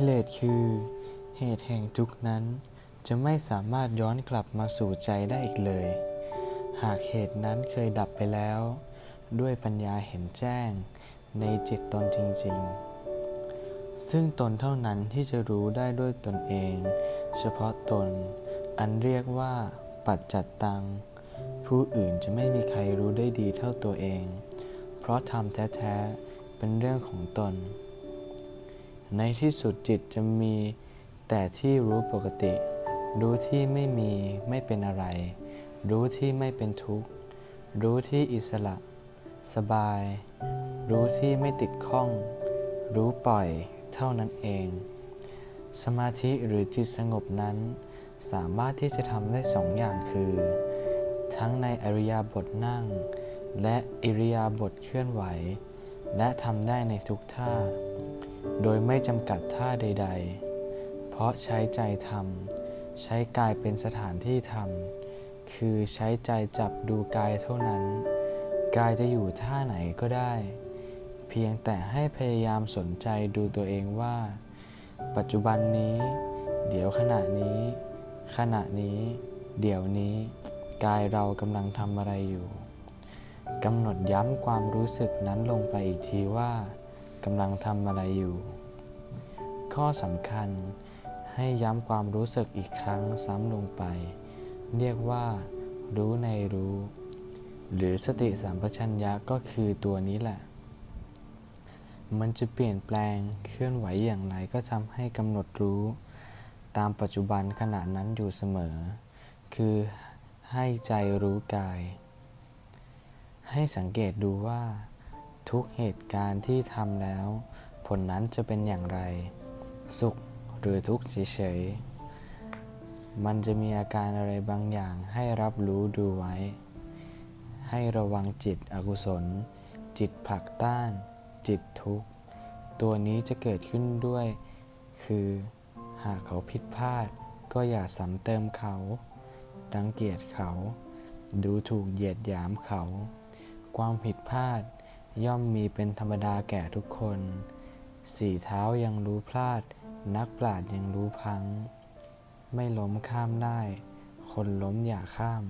กิเลสคือ เหตุแห่งทุกข์นั้น จะไม่สามารถย้อนกลับมาสู่ใจได้อีกเลย หากเหตุนั้นเคยดับไปแล้ว ด้วยปัญญาเห็นแจ้ง ในจิตตนจริง ๆ ซึ่งตนเท่านั้นที่จะรู้ได้ด้วยตนเอง เฉพาะตน อันเรียกว่า ปัจจัตตัง ผู้อื่นจะไม่มีใครรู้ได้ดีเท่าตัวเอง เพราะธรรมแท้ ๆ เป็นเรื่องของตน ในที่สุดจิตจะมีแต่ที่รู้ปกติ รู้ที่ไม่มีไม่เป็นอะไร รู้ที่ไม่เป็นทุกข์ รู้ที่อิสระ สบาย รู้ที่ไม่ติดข้อง รู้ปล่อยเท่านั้นเอง สมาธิหรือจิตสงบนั้น สามารถที่จะทำได้สองอย่างคือ ทั้งในอริยาบทนั่ง และอิริยาบถเคลื่อนไหว และทำได้ในทุกท่า โดยไม่จำกัดท่าใด ๆ เพราะใช้ใจทำใช้กายเป็นสถานที่ทำคือใช้ใจจับดูกายเท่านั้น กายจะอยู่ท่าไหนก็ได้ เพียงแต่ให้พยายามสนใจดูตัวเองว่า ปัจจุบันนี้ เดี๋ยวขณะนี้ ขณะนี้ เดี๋ยวนี้ กายเรากำลังทำอะไรอยู่กำหนดย้ำความรู้สึกนั้นลงไปอีกทีว่า กำลังทำอะไรอยู่ ข้อสำคัญให้ย้ำความรู้สึกอีกครั้งซ้ำลงไป เรียกว่า รู้ในรู้ หรือสติสัมปชัญญะก็คือตัวนี้แหละ มันจะเปลี่ยนแปลงเคลื่อนไหวอย่างไรก็ทำให้กำหนดรู้ ตามปัจจุบันขณะนั้นอยู่เสมอ คือให้ใจรู้กาย ให้สังเกตดูว่า ทุกเหตุการณ์ที่ทำแล้ว ผลนั้นจะเป็นอย่างไร สุขหรือทุกข์เฉยๆ มันจะมีอาการอะไรบางอย่างให้รับรู้ดูไว้ ให้ระวังจิตอกุศล จิตผลักต้าน จิตทุกข์ ตัวนี้จะเกิดขึ้นด้วย คือหากเขาผิดพลาด ก็อย่าซ้ำเติมเขารังเกียจเขา ดูถูกเหยียดหยามเขา ความผิดพลาด ย่อมมีเป็นธรรมดาแก่ทุกคน สี่เท้ายังรู้พลาด นักปราดยังรู้พัง ไม่ล้มข้ามได้ คนล้มอย่าข้าม